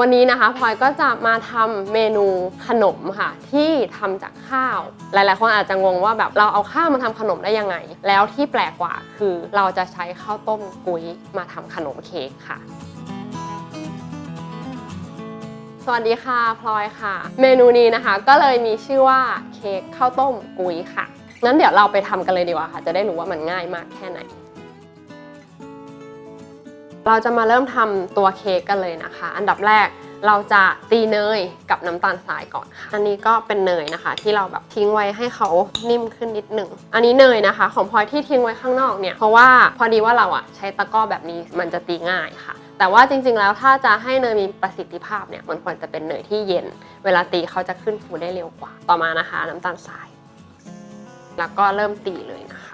วันนี้นะคะพลอยก็จะมาทำเมนูขนมค่ะ ที่ทำจากข้าว หลาย ๆ คนอาจจะงงว่าแบบเราเอาข้าวมาทำขนมได้ยังไง แล้วที่แปลกกว่าคือเราจะใช้ข้าวต้มกุ้ยมาทำขนมเค้กค่ะสวัสดีค่ะพลอยค่ะ เมนูนี้นะคะก็เลยมีชื่อว่าเค้กข้าวต้มกุ้ยค่ะงั้นเดี๋ยวเราไปทำกันเลยดีกว่าค่ะ จะได้รู้ว่ามันง่ายมากแค่ไหน เราจะมาเริ่มทำตัวเค้กกันเลยนะคะ อันดับแรกเราจะตีเนยกับน้ำตาลทรายก่อนค่ะ อันนี้ก็เป็นเนยนะคะ ที่เราแบบทิ้งไว้ให้เขานิ่มขึ้นนิดหนึ่ง อันนี้เนยนะคะ ของพลอยที่ทิ้งไว้ข้างนอกเนี่ย เพราะว่าพอดีว่าเราอะใช้ตะกร้อแบบนี้มันจะตีง่ายค่ะ แต่ว่าจริงๆแล้วถ้าจะให้เนยมีประสิทธิภาพเนี่ย มันควรจะเป็นเนยที่เย็น เวลาตีเขาจะขึ้นฟูได้เร็วกว่า ต่อมานะคะ น้ำตาลทราย แล้วก็เริ่มตีเลยนะคะ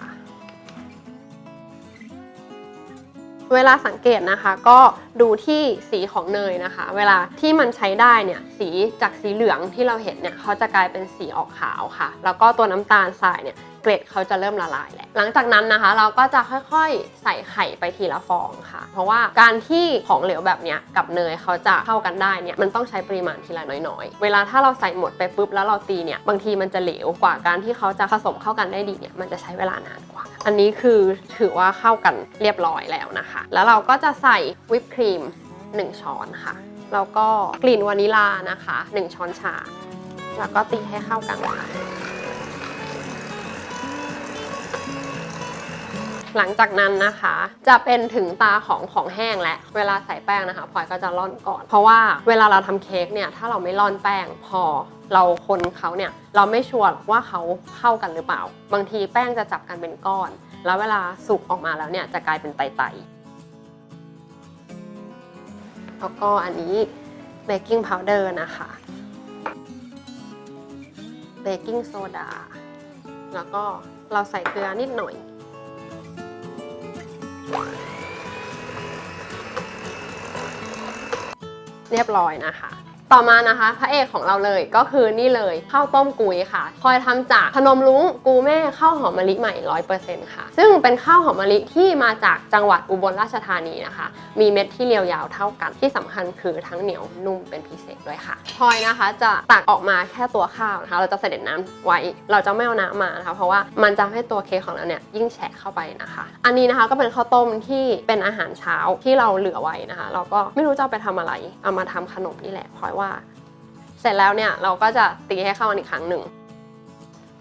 เวลาสังเกตนะคะก็ดูที่สีของเนยนะคะ เวลาที่มันใช้ได้เนี่ยสีจากสีเหลืองที่เราเห็นเนี่ยเขาจะกลายเป็นสีออกขาวค่ะ แล้วก็ตัวน้ำตาลทรายเนี่ย เกล็ดเขาจะเริ่มละลายแหละหลังจากนั้นนะคะ เราก็จะค่อยๆ ใส่ไข่ไปทีละฟองค่ะ เพราะว่าการที่ของเหลวแบบเนี้ยกับเนยเขาจะเข้ากันได้เนี่ยมันต้องใช้ปริมาณทีละน้อยๆ เวลาถ้าเราใส่หมดไปปุ๊บแล้วเราตีเนี่ยบางทีมันจะเหลวกว่าการที่เขาจะผสมเข้ากันได้ดีเนี่ยมันจะใช้เวลานานกว่า อันนี้คือถือว่าเข้ากันเรียบร้อยแล้วนะคะ แล้วเราก็จะใส่วิปครีม 1 ช้อนค่ะแล้วก็กลิ่นวานิลานะคะ 1 ช้อนชา แล้วก็ตีให้เข้ากันค่ะ หลังจากนั้นนะคะ จะเป็นถึงตาของของแห้งและเวลาใส่แป้งนะคะพลอยก็จะร่อนก่อน เพราะว่าเวลาเราทำเค้กเนี่ยถ้าเราไม่ร่อนแป้งพอเราคนเขาเนี่ยเราไม่ชัวร์ว่าเขาเข้ากันหรือเปล่า บางทีแป้งจะจับกันเป็นก้อน แล้วเวลาสุกออกมาแล้วเนี่ยจะกลายเป็นไตๆแล้วก็อันนี้เบกกิ้งพาวเดอร์นะคะเบกกิ้งโซดาแล้วก็เราใส่เกลือนิดหน่อย เรียบร้อยนะคะ ต่อมานะคะ พระเอกของเราเลยก็คือนี่เลยข้าวต้มกุยค่ะพลอยทำจากพนมรุ้งกูแม่ข้าวหอมมะลิใหม่100%ค่ะ ซึ่งเป็นข้าวหอมมะลิที่มาจากจังหวัดอุบลราชธานีนะคะ มีเม็ดที่เรียวยาวเท่ากันที่สำคัญคือทั้งเหนียวนุ่มเป็นพิเศษด้วยค่ะพลอยนะคะจะตักออกมาแค่ตัวข้าวนะคะ เราจะเสด็จน้ำไว้ เราจะไม่เอาน้ำมานะคะ เพราะว่ามันจะให้ตัวเค้กของเราเนี่ยยิ่งแฉะเข้าไปนะคะ อันนี้นะคะก็เป็นข้าวต้มที่เป็นอาหารเช้าที่เราเหลือไว้นะคะ เราก็ไม่รู้จะเอาไปทำอะไร เอามาทำขนมนี่แหละพลอยว่าเสร็จแล้วเนี่ยเราก็จะตีให้เข้ากันอีกครั้งหนึ่ง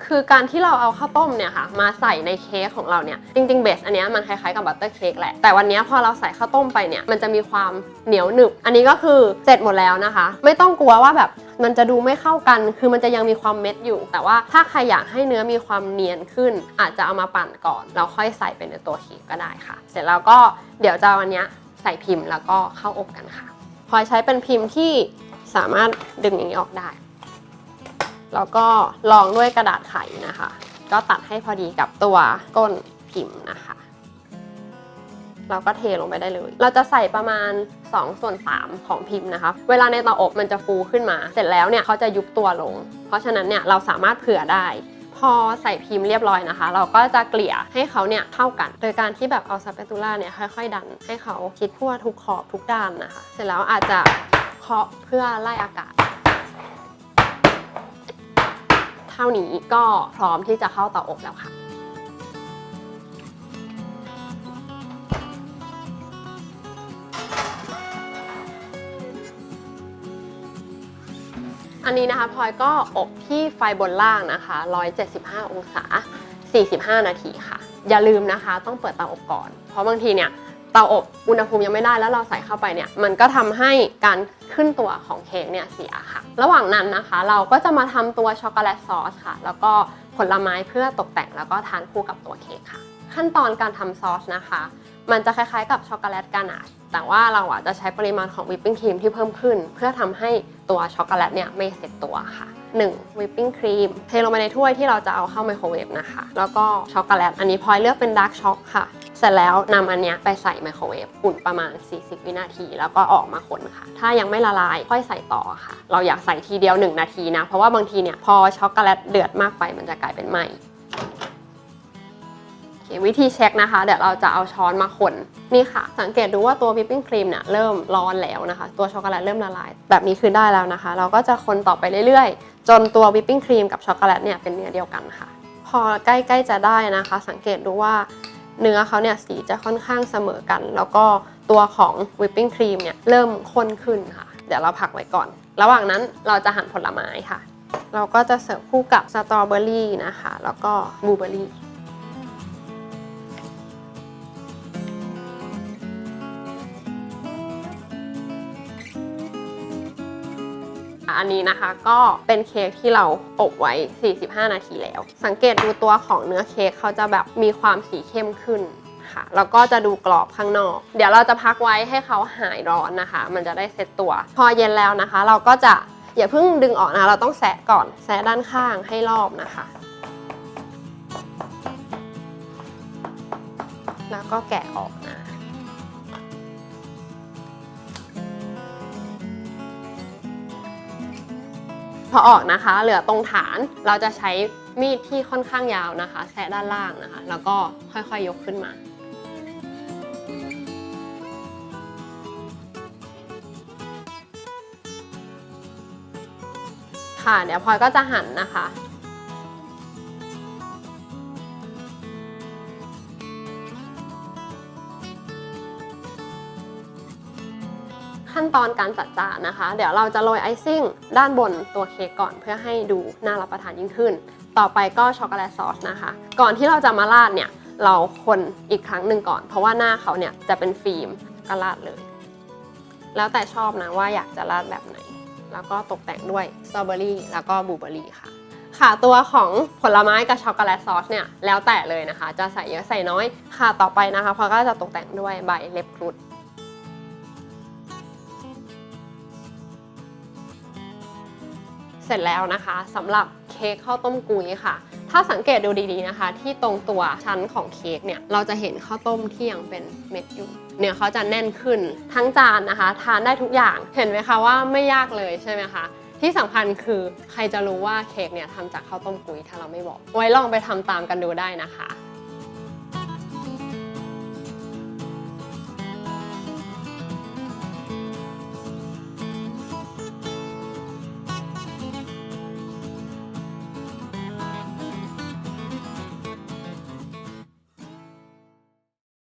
คือการที่เราเอาข้าวต้มเนี่ยค่ะมาใส่ในเค้กของเราเนี่ยจริงๆเบสอันนี้มันคล้ายๆกับบัตเตอร์เค้กแหละแต่วันนี้พอเราใส่ข้าวต้มไปเนี่ยมันจะมีความเหนียวหนึบ อันนี้ก็คือเสร็จหมดแล้วนะคะ ไม่ต้องกลัวว่าแบบมันจะดูไม่เข้ากัน คือมันจะยังมีความเม็ดอยู่ แต่ว่าถ้าใครอยากให้เนื้อมีความเนียนขึ้น อาจจะเอามาปั่นก่อนแล้วค่อยใส่ไปในตัวเค้กก็ได้ค่ะ เสร็จแล้วก็เดี๋ยวจะเอาอันนี้ใส่พิมพ์แล้วก็เข้าอบกันค่ะพลอยใช้เป็นพิมพ์ที่ สามารถดึงอย่างนี้ออกได้ แล้วก็รองด้วยกระดาษไขนะคะ ก็ตัดให้พอดีกับตัวก้นพิมพ์นะคะ เราก็เทลงไปได้เลย เราจะใส่ประมาณ2ส่วน3ของพิมพ์นะคะ เวลาในเตาอบมันจะฟูขึ้นมา เสร็จแล้วเนี่ยเขาจะยุบตัวลง เพราะฉะนั้นเนี่ยเราสามารถเผื่อได้พอใส่พิมพ์เรียบร้อยนะคะ เราก็จะเกลี่ยให้เขาเนี่ยเท่ากัน โดยการที่แบบเอาสเปตูล่าเนี่ยค่อยๆ ดันให้เขาชิดทั่วทุกขอบทุกด้านนะคะ เสร็จแล้วอาจจะ เคาะเพื่อไล่อากาศ เท่านี้ก็พร้อมที่จะเข้าเตาอบแล้วค่ะ อันนี้นะคะพลอยก็อบที่ไฟบนล่างนะคะ 175 องศา 45 นาทีค่ะ อย่าลืมนะคะ ต้องเปิดเตาอบก่อน เพราะบางทีเนี่ย เตาอบอุณหภูมิยังไม่ได้แล้วเราใส่เข้าไปเนี่ยมันก็ทำให้การขึ้นตัวของเค้กเนี่ยเสียค่ะ ระหว่างนั้นนะคะ เราก็จะมาทำตัวช็อกโกแลตซอสค่ะ แล้วก็ผลไม้เพื่อตกแต่งแล้วก็ทานคู่กับตัวเค้กค่ะ ขั้นตอนการทำซอสนะคะ มันจะคล้ายๆกับช็อกโกแลตกานาชแต่ว่าเราอะจะใช้ปริมาณของวิปปิ้งครีมที่เพิ่มขึ้น เพื่อทำให้ตัวช็อกโกแลตเนี่ยไม่เสร็จตัวค่ะ 1. วิปปิ้งครีมเทลงไปในถ้วยที่เราจะเอาเข้าไมโครเวฟนะคะ แล้วก็ช็อกโกแลตอันนี้พลอยเลือกเป็นดาร์กช็อกค่ะ เสร็จแล้วนำอันเนี้ยไปใส่ไมโครเวฟอุ่นประมาณ 40 วินาที แล้วก็ออกมาคนค่ะ ถ้ายังไม่ละลายค่อยใส่ต่อค่ะ เราอยากใส่ทีเดียว 1 นาทีนะ เพราะว่าบางทีเนี่ยพอช็อกโกแลตเดือดมากไปมันจะกลายเป็นไหมวิธีเช็คนะคะ เดี๋ยวเราจะเอาช้อนมาคนนี่ค่ะ สังเกตดูว่าตัววิปปิ้งครีมเนี่ยเริ่มร้อนแล้วนะคะ ตัวช็อกโกแลตเริ่มละลาย แบบนี้คือได้แล้วนะคะ เราก็จะคนต่อไปเรื่อยๆ จนตัววิปปิ้งครีมกับช็อกโกแลตเนี่ยเป็นเนื้อเดียวกันค่ะ พอใกล้ๆจะได้นะคะ สังเกตดูว่า เนื้อเขาเนี่ยสีจะค่อนข้างเสมอกัน แล้วก็ตัวของวิปปิ้งครีมเนี่ยเริ่มข้นขึ้นค่ะ เดี๋ยวเราพักไว้ก่อน ระหว่างนั้นเราจะหั่นผลไม้ค่ะ เราก็จะเสิร์ฟคู่กับสตรอเบอรี่นะคะ แล้วก็บลูเบอรี่ อันนี้นะคะก็เป็นเค้กที่เราอบไว้ 45 นาทีแล้ว สังเกตดูตัวของเนื้อเค้กเขาจะแบบมีความสีเข้มขึ้นค่ะแล้วก็จะดูกรอบข้างนอก เดี๋ยวเราจะพักไว้ให้เขาหายร้อนนะคะ มันจะได้เซ็ตตัว พอเย็นแล้วนะคะ เราก็จะอย่าเพิ่งดึงออกนะคะเราต้องแซะก่อน แซะด้านข้างให้รอบนะคะ แล้วก็แกะออก พอออกนะคะ เหลือตรงฐานเราจะใช้มีดที่ค่อนข้างยาวนะคะแซะด้านล่างนะคะ แล้วก็ค่อยๆยกขึ้นมาค่ะเดี๋ยวพลอยก็จะหั่นนะคะ ขั้นตอนการจัดจานนะคะ เดี๋ยวเราจะโรยไอซิ่งด้านบนตัวเค้กก่อนเพื่อให้ดูน่ารับประทานยิ่งขึ้น ต่อไปก็ช็อกโกแลตซอสนะคะ ก่อนที่เราจะมาราดเนี่ยเราคนอีกครั้งหนึ่งก่อน เพราะว่าหน้าเขาเนี่ยจะเป็นฟิล์มก็ราดเลย แล้วแต่ชอบนะว่าอยากจะราดแบบไหน แล้วก็ตกแต่งด้วยสตรอเบอรี่แล้วก็บลูเบอรี่ค่ะ ค่ะตัวของผลไม้กับช็อกโกแลตซอสเนี่ยแล้วแต่เลยนะคะ จะใส่เยอะใส่น้อยค่ะต่อไปนะคะพอก็จะตกแต่งด้วยใบเล็บกรุด สร็จแล้วนะคะสำหรับเค้กข้าวต้มกุยค่ะ ถ้าสังเกตดูดีๆนะคะ ที่ตรงตัวชั้นของเค้กเนี่ยเราจะเห็นข้าวต้มที่ยังเป็นเม็ดอยู่เนื้อเขาจะแน่นขึ้นทั้งจานนะคะ ทานได้ทุกอย่างเห็นไหมคะว่าไม่ยากเลยใช่ไหมคะที่สำคัญคือใครจะรู้ว่าเค้กเนี่ยทำจากข้าวต้มกุยถ้าเราไม่บอก ไว้ลองไปทำตามกันดูได้นะคะ